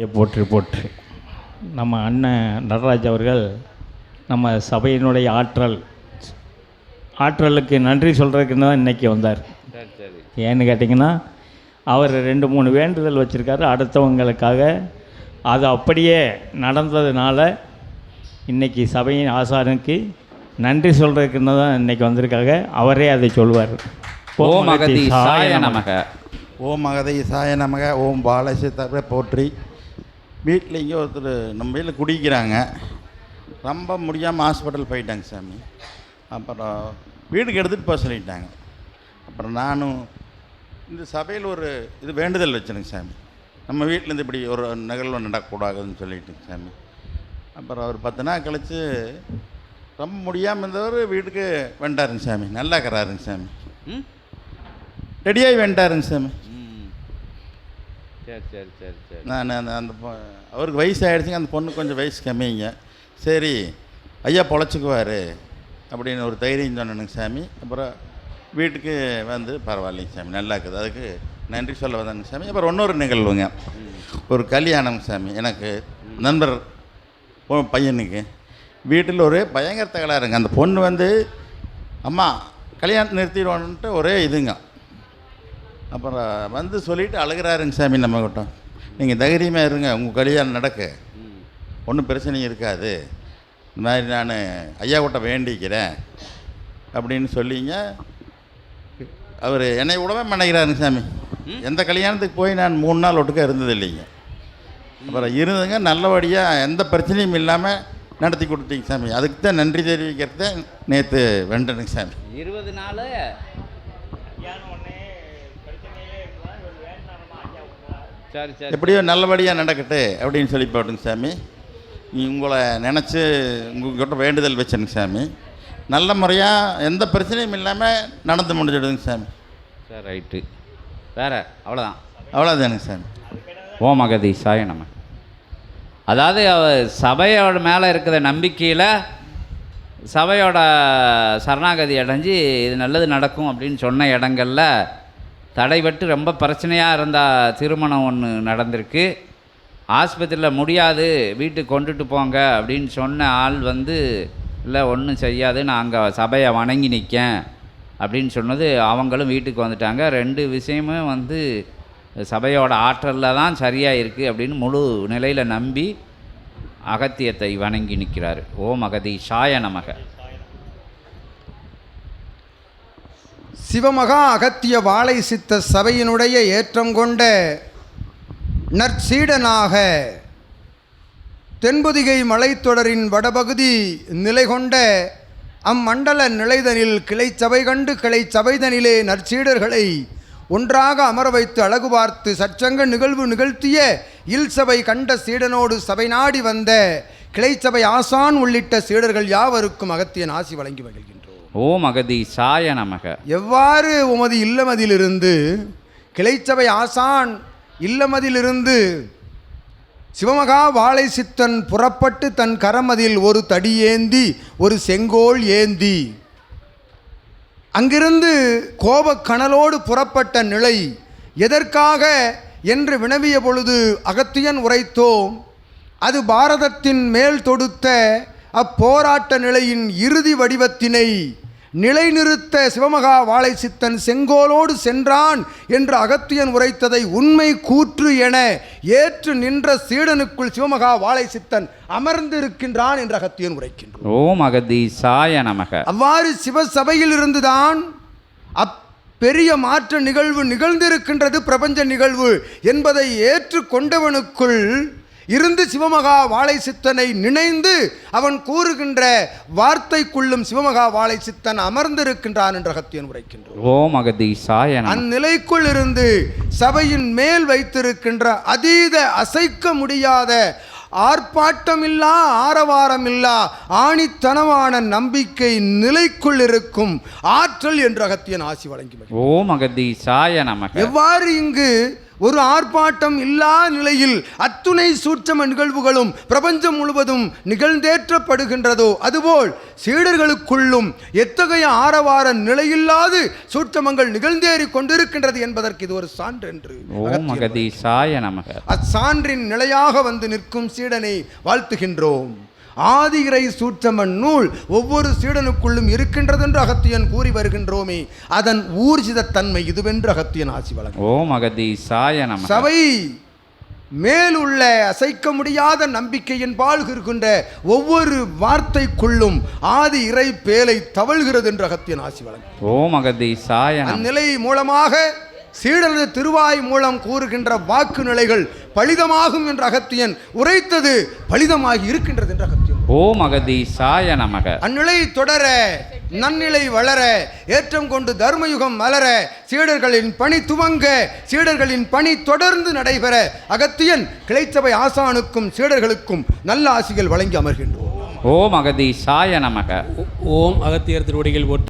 ஐயா, போற்றி போற்றி. நம்ம அண்ணன் நடராஜ் அவர்கள் நம்ம சபையினுடைய ஆற்றல். ஆற்றலுக்கு நன்றி சொல்கிறதுக்குன்னு தான் இன்றைக்கி வந்தார். சரி சரி ஏன்னு கேட்டிங்கன்னா அவர் ரெண்டு மூணு வேண்டுதல் வச்சுருக்காரு. அடுத்தவங்களுக்காக அது அப்படியே நடந்ததுனால இன்றைக்கி சபையின் ஆசாரனுக்கு நன்றி சொல்கிறதுக்குன்னு தான் இன்றைக்கி வந்திருக்காங்க. அவரே அதை சொல்வார். ஓம் அகதி சாய நமக. ஓம் மகதை சாய நமக. ஓம் பாலசித்தரை போற்றி. வீட்டில் இங்கே ஒருத்தர் நம்ம வீட்டில் குடிக்கிறாங்க. ரொம்ப முடியாமல் ஹாஸ்பிட்டல் போயிட்டாங்க சாமி. அப்புறம் வீட்டுக்கு எடுத்துகிட்டு போக சொல்லிட்டாங்க. அப்புறம் நானும் இந்த சபையில் ஒரு இது வேண்டுதல் வச்சேனுங்க சாமி. நம்ம வீட்டிலேருந்து இப்படி ஒரு நிகழ்வு நடக்கக்கூடாதுன்னு சொல்லிட்டுங்க சாமி. அப்புறம் ஒரு பத்து நாள் கழித்து ரொம்ப முடியாமல் இருந்தவர் வீட்டுக்கு வந்துட்டாருங்க சாமி. நல்லா இருக்கிறாருங்க சாமி. ம்? ரெடியாகி வந்துட்டாருங்க சாமி. சரி சரி சரி சரி. நான் அந்த அந்த பொ- அவருக்கு வயசு அந்த பொண்ணு கொஞ்சம் வயசு கம்மிங்க. சரி ஐயா பொழைச்சிக்குவார் அப்படின்னு ஒரு தைரியம் சொன்னனுங்க சாமி. அப்புறம் வீட்டுக்கு வந்து பரவாயில்லைங்க சாமி நல்லா இருக்குது. அதுக்கு நன்றி சொல்ல வந்தேங்க சாமி. அப்புறம் இன்னொரு நிகழ்வுங்க. ஒரு கல்யாணம் சாமி எனக்கு நண்பர் பொ- பையனுக்கு. வீட்டில் ஒரு பயங்கர தகராறுங்க. அந்த பொண்ணு வந்து அம்மா கல்யாணத்தை நிறுத்திடுவோன்ட்டு ஒரே இதுங்க. அப்புறம் வந்து சொல்லிட்டு அழுகிறாருங்க சாமி நம்ம கிட்ட. நீங்கள் தைரியமாக இருங்க உங்கள் கல்யாணம் நடக்கு. ஒன்றும் பிரச்சனை இருக்காது. இந்த மாதிரி நான் ஐயா கிட்ட வேண்டிக்கிறேன் அப்படின்னு சொல்லிங்க. அவர் என்னை விடவே மன்னிக்கிறாருங்க சாமி. எந்த கல்யாணத்துக்கு போய் நான் மூணு நாள் ஒட்டுக்க இருந்தது இல்லைங்க. அப்புறம் இருந்துங்க நல்லபடியாக எந்த பிரச்சனையும் இல்லாமல் நடத்தி கொடுத்தீங்க சாமி. அதுக்கு தான் நன்றி தெரிவிக்கிறத நேற்று வெண்டனுங்க சாமி. இருபது நாள். சரி சரி எப்படியோ நல்லபடியாக நடக்கட்டு அப்படின்னு சொல்லி போட்டுங்க சாமி. நீ உங்களை நினச்சி உங்கள்கிட்ட வேண்டுதல் வச்சேனுங்க சாமி. நல்ல முறையாக எந்த பிரச்சனையும் இல்லாமல் நடந்து முடிஞ்சிடுங்க சாமி. சரி ரைட்டு. வேற அவ்வளோதான் அவ்வளோதானுங்க சாமி. ஓம் அகதி சாய நம. அதாவது அவ சபையோட மேலே இருக்கிற நம்பிக்கையில் சபையோட சரணாகதி அடைஞ்சு இது நல்லது நடக்கும் அப்படின்னு சொன்ன இடங்கள்ல தடைபட்டு ரொம்ப பிரச்சனையாக இருந்தால் திருமணம் ஒன்று நடந்திருக்கு. ஆஸ்பத்திரியில் முடியாது வீட்டுக்கு கொண்டுட்டு போங்க அப்படின்னு சொன்ன ஆள் வந்து இல்லை ஒன்றும் செய்யாது நான் அங்கே சபையை வணங்கி நிற்கேன் அப்படின்னு சொன்னது அவங்களும் வீட்டுக்கு வந்துட்டாங்க. ரெண்டு விஷயமும் வந்து சபையோட ஆற்றலில் தான் சரியாக இருக்குது அப்படின்னு முழு நிலையில் நம்பி அகத்தியத்தை வணங்கி நிற்கிறார் ஓம் அகதி சாய நமக. சிவமகா அகத்திய வாழை சித்த சபையினுடைய ஏற்றம் கொண்ட நற்சீடனாக தென்பொதிகை மலைத்தொடரின் வடபகுதி நிலை கொண்ட அம்மண்டல நிலைதனில் கிளை சபை கண்டு கிளை சபைதனிலே நற்சீடர்களை ஒன்றாக அமர வைத்து அழகு பார்த்து சச்சங்க நிகழ்வு நிகழ்த்திய இல் சபை கண்ட சீடனோடு சபை நாடி வந்த கிளைச்சபை ஆசான் உள்ளிட்ட சீடர்கள் யாவருக்கும் அகத்தியன் ஆசி வழங்கி மகிழ்கின்றோம் ஓம் அகதி சாய நமக. எவ்வாறு உமது இல்லமதிலிருந்து கிளைச்சபை ஆசான் இல்லமதிலிருந்து சிவமகா வாழை சித்தன் புறப்பட்டு தன் கரமதில் ஒரு தடி ஏந்தி ஒரு செங்கோல் ஏந்தி அங்கிருந்து கோபக்கணலோடு புறப்பட்ட நிலை எதற்காக என்று வினவிய பொழுது அகத்தியன் உரைத்தோம் அது பாரதத்தின் மேல் தொடுத்த அப்போராட்ட நிலையின் இறுதி வடிவத்தினை நிலைநிறுத்த சிவமகா வாழை சித்தன் செங்கோலோடு சென்றான் என்று அகத்தியன் உரைத்ததை உண்மை கூற்று என ஏற்று நின்ற சீடனுக்குள் சிவமகா வாழை சித்தன் அமர்ந்திருக்கின்றான் என்று அகத்தியன் உரைக்கின்றான். ஓம் அகதி சாய நமக. அவ்வாறு சிவசபையில் இருந்துதான் அப்பெரிய மாற்ற நிகழ்வு நிகழ்ந்திருக்கின்றது பிரபஞ்ச நிகழ்வு என்பதை ஏற்றுக்கொண்டவனுக்குள் இருந்து சிவமகா வாழை சித்தனை நினைந்து அவன் கூறுகின்ற வார்த்தைக்குள்ளும் சிவமகா வாழை சித்தன் அமர்ந்திருக்கின்றான் என்று அகத்தியன் உரைக்கின்றான். ஓம் அகதி சாய நமக அந்நிலைக்குள் இருந்து சபையின் மேல் வைத்திருக்கின்ற அதீத அசைக்க முடியாத ஆர்ப்பாட்டமில்லா ஆரவாரமில்லா ஆணித்தனமான நம்பிக்கை நிலைக்குள் இருக்கும் ஆற்றல் என்று அகத்தியன் ஆசி வழங்கி மகிழ்கிறார். ஓம் அகதி சாய நமக. எவ்வாறு இங்கு ஒரு ஆர்ப்பாட்டம் இல்லா நிலையில் அத்துணை சூட்சம நிகழ்வுகளும் பிரபஞ்சம் முழுவதும் நிகழ்ந்தேற்றப்படுகின்றதோ அதுபோல் சீடர்களுக்குள்ளும் எத்தகைய ஆரவார நிலையில்லாது சூட்சமங்கள் நிகழ்ந்தேறி கொண்டிருக்கின்றது என்பதற்கு இது ஒரு அகதீசாய நமக. அச்சான்றின் நிலையாக வந்து நிற்கும் சீடனை வாழ்த்துகின்றோம். ஆதி இறை சூட்சமன் நூல் ஒவ்வொரு சீடனுக்குள்ளும் இருக்கின்றது என்று அகத்தியன் கூறி வருகின்றோமே. அதன் ஊர்ஜித தன்மை இதுவென்று அகத்தியன் ஆசி வழங்கும். ஓம் அகதீசாய நமக. சபை மேலுள்ள அசைக்க முடியாத நம்பிக்கையின் பாழ்கிருக்கின்ற ஒவ்வொரு வார்த்தைக்குள்ளும் ஆதி இறை பேலை தவழ்கிறது என்று அகத்தியன் ஆசி வழங்கும். ஓம் அகதீசாய நமக. அந்நிலை மூலமாக சீடனது திருவாய் மூலம் கூறுகின்ற வாக்கு நிலைகள் பலிதமாகும் என்ற அகத்தியன் உரைத்தது பலிதமாகி இருக்கின்றது என்ற அகத்தியன். ஓம் அகதீசாய நமக. அந்நிலை தொடர நன்னிலை வளர ஏற்றம் கொண்டு தர்மயுகம் மலர சீடர்களின் பணி துவங்க சீடர்களின் பணி தொடர்ந்து நடைபெற அகத்தியன் கிளைச்சபை ஆசானுக்கும் சீடர்களுக்கும் நல்ல ஆசிகள் வழங்கி அமர்கின்றோம். ஓம் அகதீசாய நமக. ஓம் அகத்தியர் திருவடிகள் போற்றி.